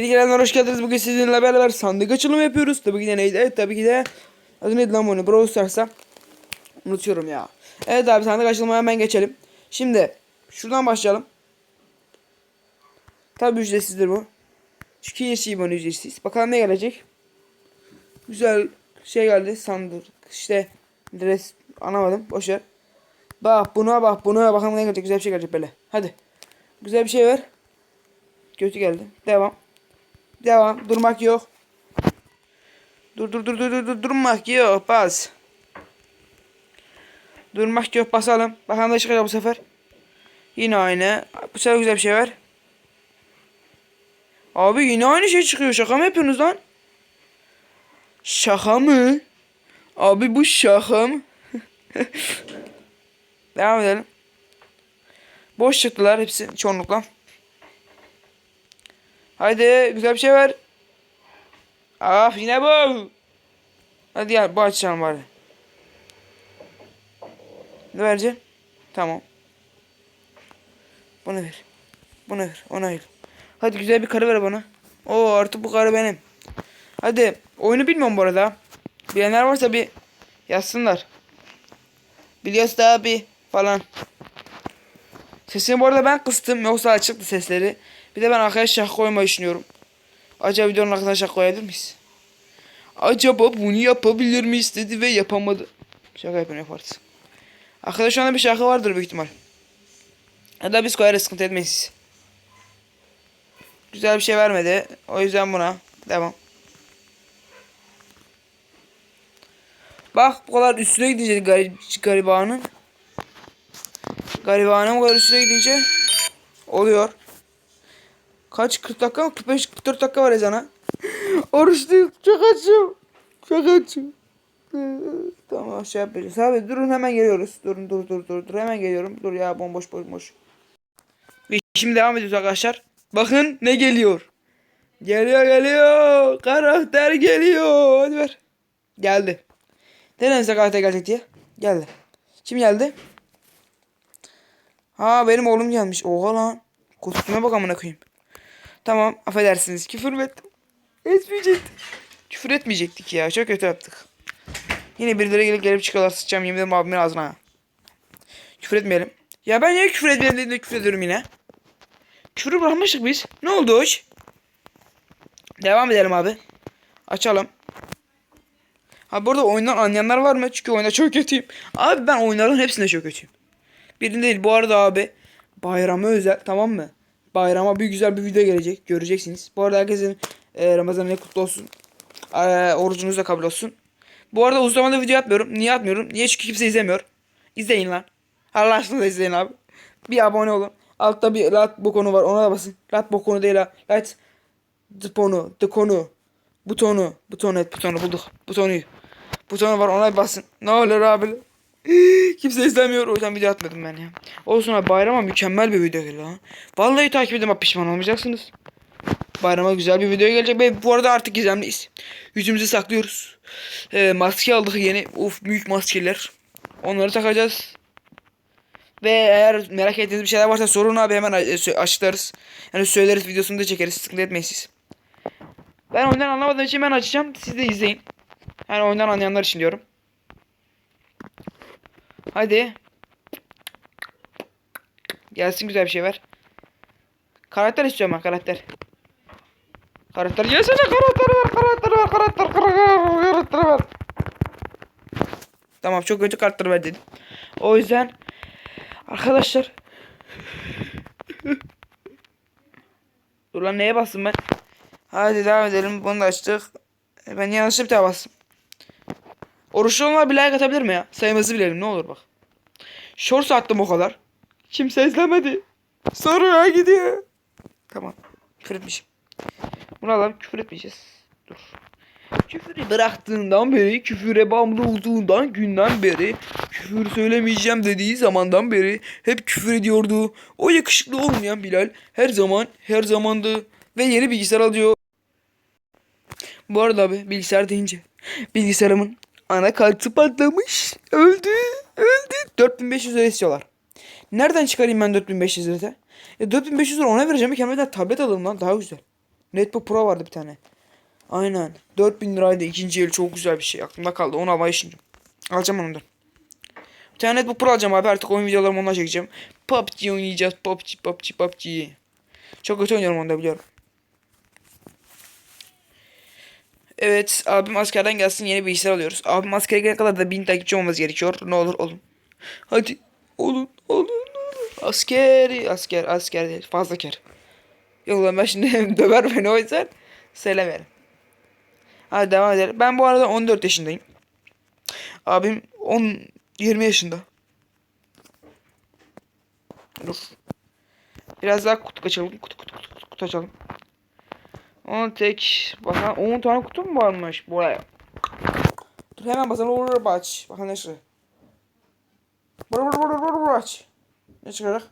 Yeni gelenler hoş geldiniz. Bugün sizinle beraber sandık açılımı yapıyoruz. Tabii ki de neydi? Evet tabii ki de adı neydi lan bunu? Brawl Stars'a. Unutuyorum ya. Evet abi sandık açılımına hemen geçelim. Şimdi şuradan başlayalım. Tabii ücretsizdir bu. Çünkü her şey ücretsiz. Bakalım ne gelecek. Güzel şey geldi sandık. İşte res anlamadım. Boşver. Bak buna bak buna bakalım ne gelecek. Güzel bir şey gelecek böyle. Hadi. Güzel bir şey ver. Kötü geldi. Devam. Devam. Durmak yok. Dur dur dur dur dur dur durmak yok. Bas. Durmak yok. Basalım. Bakalım ne çıkacak bu sefer. Yine aynı. Bu sefer güzel bir şey var. Abi yine aynı şey çıkıyor. Şaka mı yapıyorsunuz lan? Şaka mı? Abi bu şaka mı? Devam edelim. Boş çıktılar hepsi çoğunlukla. Haydi güzel bir şey ver. Ah yine bu. Hadi gel bu açalım bari. Ne vereceksin? Tamam. Bunu ver. Bunu ver. Ona ver. Hadi güzel bir karı ver bana. Oo artık bu karı benim. Hadi oyunu bilmiyorum bu arada. Bilenler varsa bir yazsınlar. Biliyorsa abi falan. Sesini bu arada ben kıstım yoksa açıktı sesleri. Bir de ben arkaya şarkı koymayı düşünüyorum. Acaba videonun arkasına şarkı koyabilir miyiz? Acaba bunu yapabilir miyiz dedi ve yapamadı. Şaka yapın yaparız. Arkada şu anda bir şarkı vardır büyük ihtimal. Ya da biz koyarız sıkıntı etmeyin siz. Güzel bir şey vermedi. O yüzden buna devam. Bak bu kadar üstüne gidince garip, garibanın. Garibanın bu kadar üstüne gidince oluyor. Kaç 40 dakika mı 45 44 dakika var ezana. Oruçluyum çok açım. Çok açım. Tamam şey yapacağız. Abi durun hemen geliyoruz. Durun dur dur dur dur hemen geliyorum. Dur ya bomboş bomboş. Ve şimdi devam ediyoruz arkadaşlar. Bakın ne geliyor. Geliyor geliyor. Karakter geliyor. Hadi ver. Geldi. Denenize karakter gelecek diye. Geldi. Kim geldi? Ha benim oğlum gelmiş. Oha lan. Kostüme bak amına koyayım. Tamam affedersiniz. Küfür mü ettim? Etmeyecektik. Küfür etmeyecektik ya. Çok kötü yaptık. Yine birileri gelip gelip çıkıyorlar. Sıçacağım yemin ederim abimin ağzına. Küfür etmeyelim. Ya ben niye küfür etmeyelim dediğimde küfür ediyorum yine. Küfürü bırakmıştık biz. Ne oldu hoş? Devam edelim abi. Açalım. Ha burada oyundan anlayanlar var mı? Çünkü oyunda çok kötüyüm. Abi ben oyunların hepsinde çok kötüyüm. Birinde değil. Bu arada abi bayrama özel tamam mı? Bayrama bir güzel bir video gelecek. Göreceksiniz. Bu arada herkesin e, Ramazan'ı kutlu olsun. E, orucunuz da kabul olsun. Bu arada uzun zamandır video atmıyorum. Niye atmıyorum? Niye? Çünkü kimse izlemiyor. İzleyin lan. Allah aşkına da izleyin abi. Bir abone olun. Altta bir lat bu konu var. Ona da basın. Lat bu konu değil ha. Lat the konu. The konu. Butonu. Butonu et. Butonu bulduk. Butonu. Butonu var ona basın. Ne olur abi. Kimse izlemiyor. O yüzden video atmadım ben ya. Olsun abi bayrama mükemmel bir video geliyor. ha. Vallahi takip edin bak pişman olmayacaksınız. Bayrama güzel bir video gelecek. Ve bu arada artık gizemliyiz. Yüzümüzü saklıyoruz. Ee, maske aldık yeni. Uf büyük maskeler. Onları takacağız. Ve eğer merak ettiğiniz bir şeyler varsa sorun abi hemen açıklarız. Yani söyleriz videosunu da çekeriz. Sıkıntı etmeyin siz. Ben oyundan anlamadığım için ben açacağım. Siz de izleyin. Yani oyundan anlayanlar için diyorum. Hadi. Gelsin güzel bir şey ver. Karakter istiyorum ben karakter. Karakter gelsene karakter ver karakter ver karakter karakter ver. Tamam çok kötü karakter ver dedim. O yüzden arkadaşlar. Dur lan neye bastım ben? Hadi devam edelim. Bunu da açtık. E, Ben yanlışlıkla bastım. Oruçlu olanlar bir like atabilir mi ya? Sayımızı bilelim ne olur bak. Shorts attım o kadar. Kimse izlemedi. Soruya gidiyor. Tamam. Küfür etmişim. Bunu alalım küfür etmeyeceğiz. Dur. Küfürü bıraktığından beri, küfüre bağımlı olduğundan günden beri, küfür söylemeyeceğim dediği zamandan beri hep küfür ediyordu. O yakışıklı olmayan Bilal her zaman, her zamandı ve yeni bilgisayar alıyor. Bu arada abi bilgisayar deyince bilgisayarımın anakartı patlamış. Öldü. Öldü. 4500 lira istiyorlar. Nereden çıkarayım ben 4500 lira? E 4500 lira ona vereceğim. Kendime tablet alalım lan daha güzel. Netbook Pro vardı bir tane. Aynen. 4000 liraydı ikinci el çok güzel bir şey. Aklımda kaldı. Onu almayı şimdi. Alacağım ondan. Bir tane Netbook Pro alacağım abi. Artık oyun videolarımı onunla çekeceğim. PUBG oynayacağız. PUBG, PUBG, PUBG. Çok kötü oynuyorum onu da biliyorum. Evet abim askerden gelsin yeni bilgisayar alıyoruz. Abim askere gelene kadar da 1000 takipçi olmamız gerekiyor. Ne olur olun. Hadi olun olun olun. Askeri asker asker değil fazla ker. Yok lan ben şimdi döver beni o yüzden söylemeyelim. Hadi devam edelim. Ben bu arada 14 yaşındayım. Abim 10 20 yaşında. Dur. Biraz daha kutu açalım. Kutu kutu kutu, kutu açalım. 10 tek bakalım 10 tane kutu mu varmış buraya? Dur hemen basalım olur aç. Bakalım ne çıkacak. Bur bur bur bur bur aç. Ne çıkacak?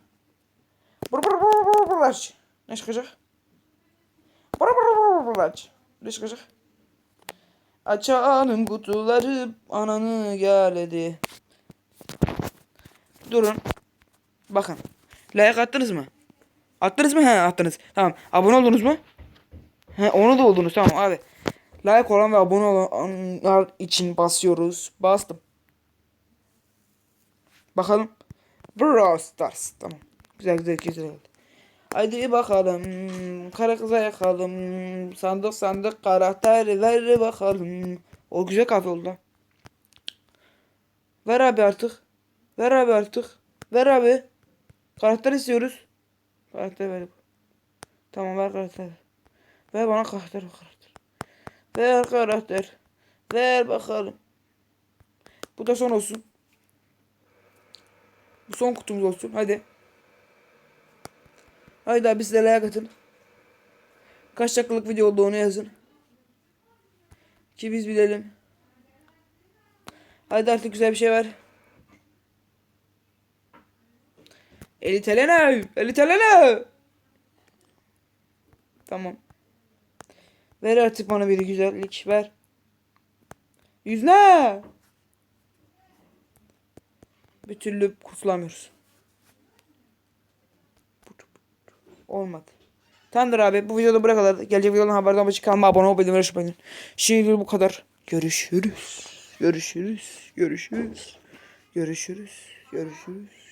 Bur bur bur bur bur aç. Ne çıkacak? Bur bur bur bur aç. Ne çıkacak? Açalım kutuları ananı geldi. Durun. Bakın. Like attınız mı? Attınız mı? He attınız. Tamam. Abone oldunuz mu? He onu da oldunuz tamam abi. Like olan ve abone olanlar için basıyoruz. Bastım. Bakalım. Brawl Stars. Tamam. Güzel güzel güzel. Haydi bakalım. Kara kıza yakalım. Sandık sandık karakter ver bakalım. O güzel kafe oldu. Ver abi artık. Ver abi artık. Ver abi. Karakter istiyoruz. Karakter ver. Tamam ver karakter. Ver bana karakter karakter. Ver karakter. Ver bakalım. Bu da son olsun. Bu son kutumuz olsun. Hadi. Haydi abi size like atın. Kaç dakikalık video oldu onu yazın. Ki biz bilelim. Haydi artık güzel bir şey ver. 50 TL ne? 50 TL ne? Tamam. Ver artık bana bir güzellik ver. Yüz ne? Bir türlü kurtulamıyoruz. Olmadı. Tamamdır abi bu videoda buraya kadar. Gelecek videodan haberdar olmak için kanalıma abone olmayı unutmayın. Şimdi bu kadar. Görüşürüz. Görüşürüz. Görüşürüz. Görüşürüz. Görüşürüz.